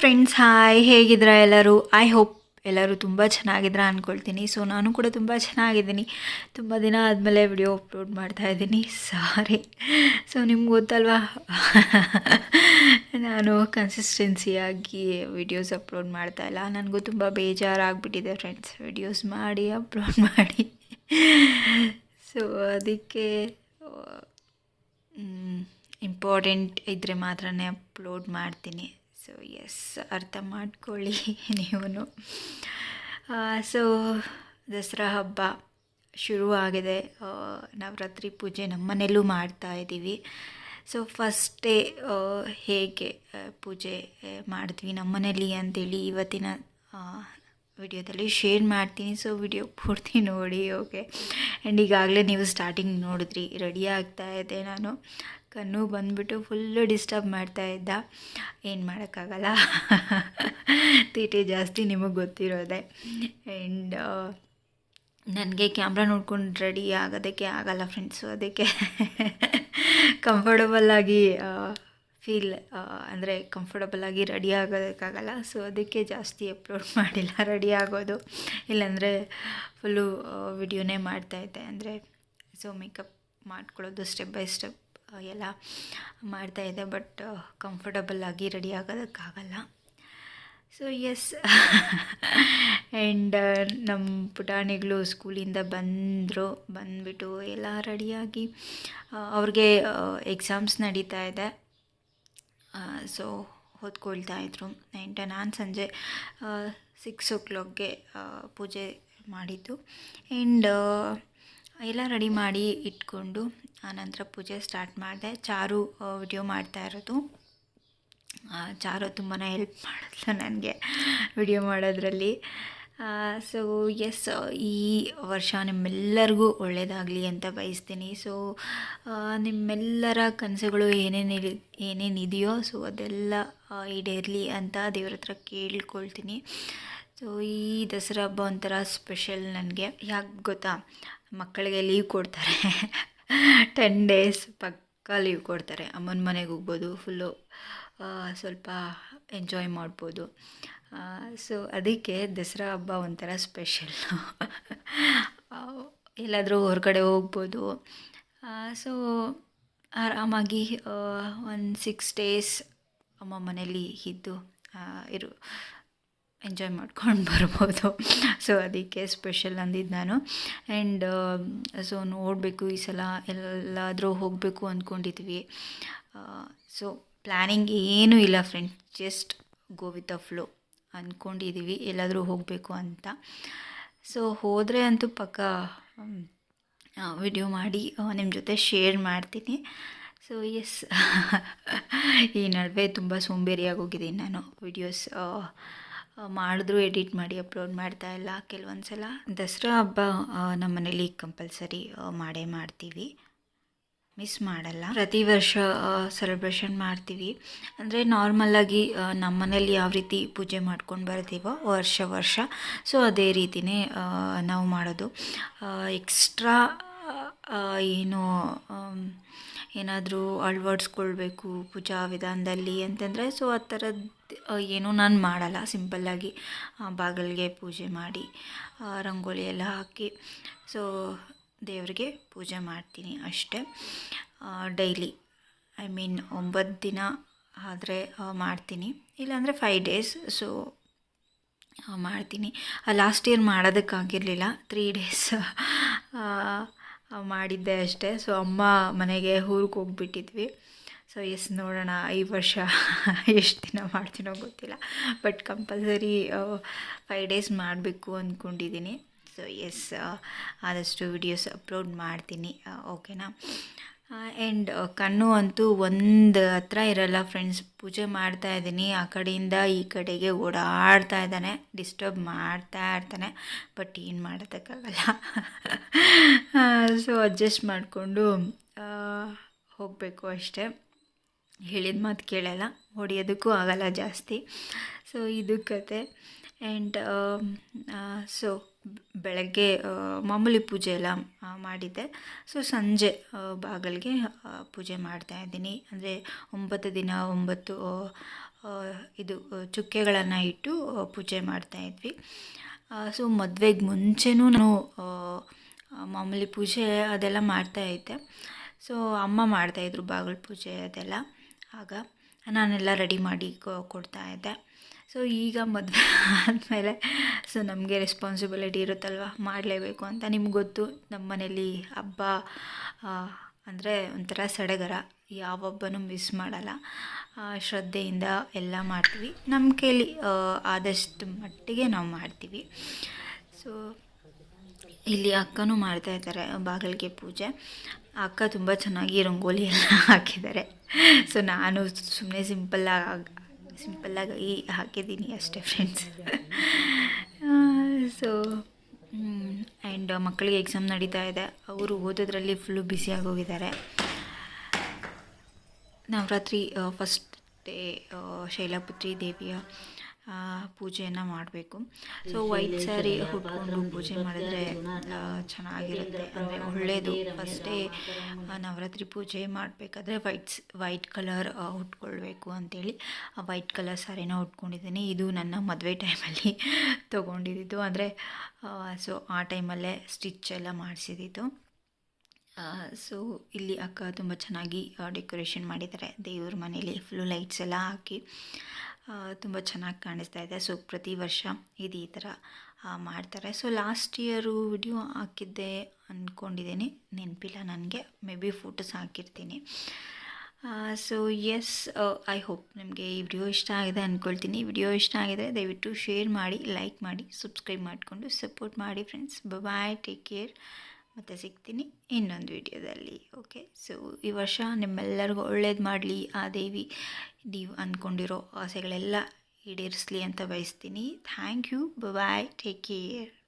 Friends hi ಹೇಗಿದ್ರ ಎಲ್ಲರೂ? I hope ಎಲ್ಲರೂ ತುಂಬ ಚೆನ್ನಾಗಿದ್ರ ಅಂದ್ಕೊಳ್ತೀನಿ ಸೊ ನಾನು ಕೂಡ ತುಂಬ ಚೆನ್ನಾಗಿದ್ದೀನಿ. ತುಂಬ ದಿನ ಆದಮೇಲೆ ವಿಡಿಯೋ ಅಪ್ಲೋಡ್ ಮಾಡ್ತಾ ಇದ್ದೀನಿ. ಸಾರಿ ಸೊ ನಿಮ್ಗೆ ಗೊತ್ತಲ್ವಾ? ನಾನು ಕನ್ಸಿಸ್ಟೆನ್ಸಿಯಾಗಿ ವಿಡಿಯೋಸ್ ಅಪ್ಲೋಡ್ ಮಾಡ್ತಾ ಇಲ್ಲ. ನನಗೂ ತುಂಬ ಬೇಜಾರಾಗ್ಬಿಟ್ಟಿದೆ ಫ್ರೆಂಡ್ಸ್ ವಿಡಿಯೋಸ್ ಮಾಡಿ ಅಪ್ಲೋಡ್ ಮಾಡಿ. ಸೊ ಅದಕ್ಕೆ ಇಂಪಾರ್ಟೆಂಟ್ ಇದ್ದರೆ ಮಾತ್ರನೇ ಅಪ್ಲೋಡ್ ಮಾಡ್ತೀನಿ. ಸೊ ಎಸ್ ಅರ್ಥ ಮಾಡ್ಕೊಳ್ಳಿ ನೀವು ಸೊ ದಸರಾ ಹಬ್ಬ ಶುರುವಾಗಿದೆ ಆಗಿದೆ. ನವರಾತ್ರಿ ಪೂಜೆ ನಮ್ಮನೆಯಲ್ಲೂ ಮಾಡ್ತಾ ಇದ್ದೀವಿ. ಸೊ ಫಸ್ಟ್ ಹೇಗೆ ಪೂಜೆ ಮಾಡಿದ್ವಿ ನಮ್ಮನೇಲಿ ಅಂತೇಳಿ ಇವತ್ತಿನ ವಿಡಿಯೋದಲ್ಲಿ ಶೇರ್ ಮಾಡ್ತೀನಿ. ಸೊ ವಿಡಿಯೋ ಪೂರ್ತಿ ನೋಡಿ ಓಕೆ ಆ್ಯಂಡ್ ಈಗಾಗಲೇ ನೀವು ಸ್ಟಾರ್ಟಿಂಗ್ ನೋಡಿದ್ರಿ ರೆಡಿ ಆಗ್ತಾ ಇದೆ ನಾನು. ಕಣ್ಣು ಬಂದುಬಿಟ್ಟು ಫುಲ್ಲು ಡಿಸ್ಟರ್ಬ್ ಮಾಡ್ತಾ ಇದ್ದ. ಏನು ಮಾಡೋಕ್ಕಾಗಲ್ಲ. ತೀಟಿ ಜಾಸ್ತಿ ನಿಮಗೆ ಗೊತ್ತಿರೋದೆ. ಆ್ಯಂಡ್ ನನಗೆ ಕ್ಯಾಮ್ರಾ ನೋಡ್ಕೊಂಡು ರೆಡಿ ಆಗೋದಕ್ಕೆ ಆಗಲ್ಲ ಫ್ರೆಂಡ್ಸು ಅದಕ್ಕೆ ಕಂಫರ್ಟಬಲ್ ಆಗಿ ಫೀಲ್ ಅಂದರೆ ಕಂಫರ್ಟಬಲ್ ಆಗಿ ರೆಡಿ ಆಗೋದಕ್ಕಾಗಲ್ಲ. ಸೊ ಅದಕ್ಕೆ ಜಾಸ್ತಿ ಅಪ್ಲೋಡ್ ಮಾಡಿಲ್ಲ. ರೆಡಿ ಆಗೋದು. ಇಲ್ಲಾಂದರೆ ಫುಲ್ಲು ವಿಡಿಯೋನೇ ಮಾಡ್ತಾಯಿದ್ದೆ ಅಂದರೆ ಸೊ ಮೇಕಪ್ ಮಾಡ್ಕೊಳ್ಳೋದು ಸ್ಟೆಪ್ ಬೈ ಸ್ಟೆಪ್ ಎಲ್ಲ ಮಾಡ್ತಾಯಿದ್ದೆ ಬಟ್ ಕಂಫರ್ಟಬಲ್ ಆಗಿ ರೆಡಿ ಆಗೋದಕ್ಕಾಗಲ್ಲ. ಸೊ ಎಸ್ ಆ್ಯಂಡ್ ನಮ್ಮ ಪುಟಾಣಿಗಳು ಸ್ಕೂಲಿಂದ ಬಂದರು, ಬಂದುಬಿಟ್ಟು ಎಲ್ಲ ರೆಡಿಯಾಗಿ ಅವ್ರಿಗೆ ಎಕ್ಸಾಮ್ಸ್ ನಡೀತಾ ಇದೆ. ಸೊ ಓದ್ಕೊಳ್ತಾ ಇದ್ರು. ಆ್ಯಂಡ್ ನಾನು ಸಂಜೆ ಸಿಕ್ಸ್ ಓ ಕ್ಲಾಕ್ಗೆ ಪೂಜೆ ಮಾಡಿದ್ದು. ಆ್ಯಂಡ್ ಎಲ್ಲ ರೆಡಿ ಮಾಡಿ ಇಟ್ಕೊಂಡು ಆನಂತರ ಪೂಜೆ ಸ್ಟಾರ್ಟ್ ಮಾಡಿದೆ. ಚಾರು ವಿಡಿಯೋ ಮಾಡ್ತಾ ಇರೋದು. ಚಾರು ತುಂಬಾ ಹೆಲ್ಪ್ ಮಾಡಿದ್ಲು ನನಗೆ ವಿಡಿಯೋ ಮಾಡೋದ್ರಲ್ಲಿ. ಸೊ ಎಸ್ ಈ ವರ್ಷ ನಿಮ್ಮೆಲ್ಲರಿಗೂ ಒಳ್ಳೆಯದಾಗಲಿ ಅಂತ ಬಯಸ್ತೀನಿ. ಸೊ ನಿಮ್ಮೆಲ್ಲರ ಕನಸುಗಳು ಏನೇನು ಏನೇನಿದೆಯೋ ಸೊ ಅದೆಲ್ಲ ಈಡೇರಲಿ ಅಂತ ದೇವ್ರ ಹತ್ರ ಕೇಳ್ಕೊಳ್ತೀನಿ. ಸೊ ಈ ದಸರಾ ಹಬ್ಬ ಒಂಥರ ಸ್ಪೆಷಲ್ ನನಗೆ. ಯಾಕೆ ಗೊತ್ತಾ? ಮಕ್ಕಳಿಗೆ ಲೀವ್ ಕೊಡ್ತಾರೆ. ಟೆನ್ ಡೇಸ್ ಪಕ್ಕ ಲೀವ್ ಕೊಡ್ತಾರೆ. ಅಮ್ಮನ ಮನೆಗೆ ಹೋಗ್ಬೋದು ಫುಲ್ಲು ಸ್ವಲ್ಪ ಎಂಜಾಯ್ ಮಾಡ್ಬೋದು. ಸೊ ಅದಕ್ಕೆ ದಸರಾ ಹಬ್ಬ ಒಂಥರ ಸ್ಪೆಷಲ್ ಎಲ್ಲಾದರೂ ಹೊರಗಡೆ ಹೋಗ್ಬೋದು. ಸೊ ಆರಾಮಾಗಿ ಒಂದು ಸಿಕ್ಸ್ ಡೇಸ್ ಅಮ್ಮ ಮನೇಲಿ ಇದ್ದು ಇರು ಎಂಜಾಯ್ ಮಾಡ್ಕೊಂಡು ಬರ್ಬೋದು. ಸೊ ಅದಕ್ಕೆ ಸ್ಪೆಷಲ್ ಅಂದಿದ್ದು ನಾನು. ಆ್ಯಂಡ್ ಸೊ ನೋಡಬೇಕು ಈ ಸಲ ಎಲ್ಲಾದರೂ ಹೋಗಬೇಕು ಅಂದ್ಕೊಂಡಿದ್ವಿ ಸೊ ಪ್ಲ್ಯಾನಿಂಗ್ ಏನೂ ಇಲ್ಲ friend just go with the flow ಅಂದ್ಕೊಂಡಿದ್ದೀವಿ ಎಲ್ಲಾದರೂ ಹೋಗಬೇಕು ಅಂತ. ಸೊ ಹೋದರೆ ಅಂತೂ ಪಕ್ಕ ವಿಡಿಯೋ ಮಾಡಿ ನಿಮ್ಮ ಜೊತೆ ಶೇರ್ ಮಾಡ್ತೀನಿ. ಸೊ ಎಸ್ ಈ ನಡುವೆ ತುಂಬ ಸೋಂಬೇರಿಯಾಗಿ ಹೋಗಿದ್ದೀನಿ ನಾನು ವಿಡಿಯೋಸ್ ಮಾಡಿದ್ರು ಎಡಿಟ್ ಮಾಡಿ ಅಪ್ಲೋಡ್ ಮಾಡ್ತಾ ಇಲ್ಲ ಕೆಲವೊಂದು ಸಲ ದಸರಾ ಹಬ್ಬ ನಮ್ಮ ಮನೇಲಿ ಕಂಪಲ್ಸರಿ ಮಾಡೇ ಮಾಡ್ತೀವಿ. ಮಿಸ್ ಮಾಡಲ್ಲ. ಪ್ರತಿ ವರ್ಷ ಸೆಲೆಬ್ರೇಷನ್ ಮಾಡ್ತೀವಿ. ಅಂದರೆ ನಾರ್ಮಲ್ಲಾಗಿ ನಮ್ಮ ಮನೇಲಿ ಯಾವ ರೀತಿ ಪೂಜೆ ಮಾಡ್ಕೊಂಡು ಬರ್ತೀವೋ ವರ್ಷ ವರ್ಷ ಸೊ ಅದೇ ರೀತಿಯೇ ನಾವು ಮಾಡೋದು. ಎಕ್ಸ್ಟ್ರಾ ಏನು ಏನಾದರೂ ಅಳವಡಿಸ್ಕೊಳ್ಬೇಕು ಪೂಜಾ ವಿಧಾನದಲ್ಲಿ ಅಂತಂದರೆ ಸೊ ಆ ಥರದ್ದು ಏನೂ ನಾನು ಮಾಡಲ್ಲ. ಸಿಂಪಲ್ಲಾಗಿ ಬಾಗಿಲಿಗೆ ಪೂಜೆ ಮಾಡಿ ರಂಗೋಲಿ ಎಲ್ಲ ಹಾಕಿ ಸೊ ದೇವರಿಗೆ ಪೂಜೆ ಮಾಡ್ತೀನಿ ಅಷ್ಟೇ. ಡೈಲಿ ಐ ಮೀನ್ ಒಂಬತ್ತು ದಿನ ಆದರೆ ಮಾಡ್ತೀನಿ. ಇಲ್ಲಾಂದರೆ ಫೈವ್ ಡೇಸ್ ಸೊ ಮಾಡ್ತೀನಿ. ಲಾಸ್ಟ್ ಇಯರ್ ಮಾಡೋದಕ್ಕಾಗಿರಲಿಲ್ಲ ತ್ರೀ ಡೇಸ್ ಮಾಡಿದ್ದೆ ಅಷ್ಟೇ. ಸೊ ಅಮ್ಮ ಮನೆಗೆ ಊರಿಗೆ ಹೋಗ್ಬಿಟ್ಟಿದ್ವಿ. ಸೊ ಎಸ್ ನೋಡೋಣ, ಈ ವರ್ಷ ಎಷ್ಟು ದಿನ ಮಾಡ್ತೀನೋ ಗೊತ್ತಿಲ್ಲ. ಬಟ್ ಕಂಪಲ್ಸರಿ ಫೈವ್ ಡೇಸ್ ಮಾಡಬೇಕು ಅಂದ್ಕೊಂಡಿದ್ದೀನಿ ಸೊ ಎಸ್ ಆದಷ್ಟು ವಿಡಿಯೋಸ್ ಅಪ್ಲೋಡ್ ಮಾಡ್ತೀನಿ ಓಕೆನಾ ಆ್ಯಂಡ್ ಕಣ್ಣು ಅಂತೂ ಒಂದು ಹತ್ರ ಇರಲ್ಲ ಫ್ರೆಂಡ್ಸ್ ಪೂಜೆ ಮಾಡ್ತಾ ಇದ್ದೀನಿ. ಆ ಕಡೆಯಿಂದ ಈ ಕಡೆಗೆ ಓಡಾಡ್ತಾ ಇದ್ದಾನೆ. ಡಿಸ್ಟರ್ಬ್ ಮಾಡ್ತಾ ಇರ್ತಾನೆ. ಬಟ್ ಏನು ಮಾಡೋದಕ್ಕಾಗಲ್ಲ. ಸೊ ಅಡ್ಜಸ್ಟ್ ಮಾಡಿಕೊಂಡು ಹೋಗಬೇಕು ಅಷ್ಟೇ. ಹೇಳಿದ ಮಾತು ಕೇಳಲ್ಲ, ಹೊಡೆಯೋದಕ್ಕೂ ಆಗಲ್ಲ ಜಾಸ್ತಿ. ಸೊ ಇದು ಕತೆ. ಆ್ಯಂಡ್ ಸೊ ಬೆಳಗ್ಗೆ ಮಾಮೂಲಿ ಪೂಜೆ ಎಲ್ಲ ಮಾಡಿದ್ದೆ. ಸೊ ಸಂಜೆ ಬಾಗಲಿಗೆ ಪೂಜೆ ಮಾಡ್ತಾ ಇದ್ದೀನಿ. ಅಂದರೆ ಒಂಬತ್ತು ದಿನ, ಒಂಬತ್ತು ಇದು ಚುಕ್ಕೆಗಳನ್ನು ಇಟ್ಟು ಪೂಜೆ ಮಾಡ್ತಾಯಿದ್ವಿ ಸೊ ಮದುವೆಗೆ ಮುಂಚೆನೂ ನಾನು ಮಾಮೂಲಿ ಪೂಜೆ ಅದೆಲ್ಲ ಮಾಡ್ತಾ ಇದ್ದೆ. ಸೊ ಅಮ್ಮ ಮಾಡ್ತಾಯಿದ್ರು ಬಾಗಿಲು ಪೂಜೆ ಅದೆಲ್ಲ. ಆಗ ನಾನೆಲ್ಲ ರೆಡಿ ಮಾಡಿ ಕೊಡ್ತಾ ಇದ್ದೆ. ಸೊ ಈಗ ಮದುವೆ ಆದಮೇಲೆ ಸೊ ನಮಗೆ ರೆಸ್ಪಾನ್ಸಿಬಿಲಿಟಿ ಇರುತ್ತಲ್ವ? ಮಾಡಲೇಬೇಕು ಅಂತ ನಿಮ್ಗೆ ಗೊತ್ತು. ನಮ್ಮ ಮನೇಲಿ ಹಬ್ಬ ಅಂದರೆ ಒಂಥರ ಸಡಗರ. ಯಾವ ಹಬ್ಬನೂ ಮಿಸ್ ಮಾಡಲ್ಲ ಶ್ರದ್ಧೆಯಿಂದ ಎಲ್ಲ ಮಾಡ್ತೀವಿ. ನಮ್ಮ ಕೈಲಿ ಆದಷ್ಟು ಮಟ್ಟಿಗೆ ನಾವು ಮಾಡ್ತೀವಿ. ಸೊ ಇಲ್ಲಿ ಅಕ್ಕನೂ ಮಾಡ್ತಾಯಿದ್ದಾರೆ ಬಾಗಿಲಿಗೆ ಪೂಜೆ. ಅಕ್ಕ ತುಂಬ ಚೆನ್ನಾಗಿ ರಂಗೋಲಿ ಎಲ್ಲ ಹಾಕಿದ್ದಾರೆ. ಸೊ ನಾನು ಸುಮ್ಮನೆ ಸಿಂಪಲ್ಲಾಗಿ ಸಿಂಪಲ್ಲಾಗಿ ಹಾಕಿದ್ದೀನಿ ಅಷ್ಟೇ ಫ್ರೆಂಡ್ಸ್ ಸೊ ಆ್ಯಂಡ್ ಮಕ್ಕಳಿಗೆ ಎಕ್ಸಾಮ್ ನಡೀತಾ ಇದೆ. ಅವರು ಓದೋದ್ರಲ್ಲಿ ಫುಲ್ಲು ಬ್ಯುಸಿ ಆಗೋಗಿದ್ದಾರೆ ನವರಾತ್ರಿ ಫಸ್ಟ್ ಡೇ ಶೈಲಪುತ್ರಿ ದೇವಿಯ ಪೂಜೆಯನ್ನು ಮಾಡಬೇಕು. ಸೊ ವೈಟ್ ಸ್ಯಾರಿ ಉಟ್ಕೊಂಡು ಪೂಜೆ ಮಾಡಿದ್ರೆ ಚೆನ್ನಾಗಿರುತ್ತೆ. ಅಂದರೆ ಒಳ್ಳೆಯದು ಫಸ್ಟೇ ನವರಾತ್ರಿ ಪೂಜೆ ಮಾಡಬೇಕಾದ್ರೆ ವೈಟ್ಸ್ ವೈಟ್ ಕಲರ್ ಉಟ್ಕೊಳ್ಬೇಕು ಅಂತೇಳಿ ಆ ವೈಟ್ ಕಲರ್ ಸ್ಯಾರಿನ ಉಟ್ಕೊಂಡಿದ್ದೀನಿ. ಇದು ನನ್ನ ಮದುವೆ ಟೈಮಲ್ಲಿ ತೊಗೊಂಡಿದ್ದು. ಅಂದರೆ ಸೊ ಆ ಟೈಮಲ್ಲೇ ಸ್ಟಿಚ್ ಎಲ್ಲ ಮಾಡಿಸಿದ್ದು ಸೊ ಇಲ್ಲಿ ಅಕ್ಕ ತುಂಬ ಚೆನ್ನಾಗಿ ಡೆಕೋರೇಷನ್ ಮಾಡಿದ್ದಾರೆ. ದೇವ್ರ ಮನೇಲಿ ಫುಲ್ಲು ಲೈಟ್ಸ್ ಎಲ್ಲ ಹಾಕಿ. ತುಂಬ ಚೆನ್ನಾಗಿ ಕಾಣಿಸ್ತಾ ಇದೆ. ಸೊ ಪ್ರತಿ ವರ್ಷ ಇದು ಈ ಥರ ಮಾಡ್ತಾರೆ. ಸೊ ಲಾಸ್ಟ್ ಇಯರು ವಿಡಿಯೋ ಹಾಕಿದ್ದೆ ಅಂದ್ಕೊಂಡಿದ್ದೀನಿ ನೆನಪಿಲ್ಲ ನನಗೆ. ಮೇ ಬಿ ಫೋಟೋಸ್ ಹಾಕಿರ್ತೀನಿ. ಸೊ ಎಸ್ ಐ ಹೋಪ್ ನಿಮಗೆ ಈ ವಿಡಿಯೋ ಇಷ್ಟ ಆಗಿದೆ ಅಂದ್ಕೊಳ್ತೀನಿ ವಿಡಿಯೋ ಇಷ್ಟ ಆಗಿದೆ ದಯವಿಟ್ಟು ಶೇರ್ ಮಾಡಿ ಲೈಕ್ ಮಾಡಿ ಸಬ್ಸ್ಕ್ರೈಬ್ ಮಾಡಿಕೊಂಡು ಸಪೋರ್ಟ್ ಮಾಡಿ ಫ್ರೆಂಡ್ಸ್ ಬಾಯ್ ಟೇಕ್ ಕೇರ್ ಮತ್ತು ಸಿಗ್ತೀನಿ ಇನ್ನೊಂದು ವಿಡಿಯೋದಲ್ಲಿ. ಓಕೆ ಸೊ ಈ ವರ್ಷ ನಿಮ್ಮೆಲ್ಲರಿಗೂ ಒಳ್ಳೇದು ಮಾಡಲಿ, ಆ ದೇವಿ ನೀವು ಅಂದ್ಕೊಂಡಿರೋ ಆಸೆಗಳೆಲ್ಲ ಈಡೇರಿಸಲಿ ಅಂತ ಬಯಸ್ತೀನಿ. Thank you bye take care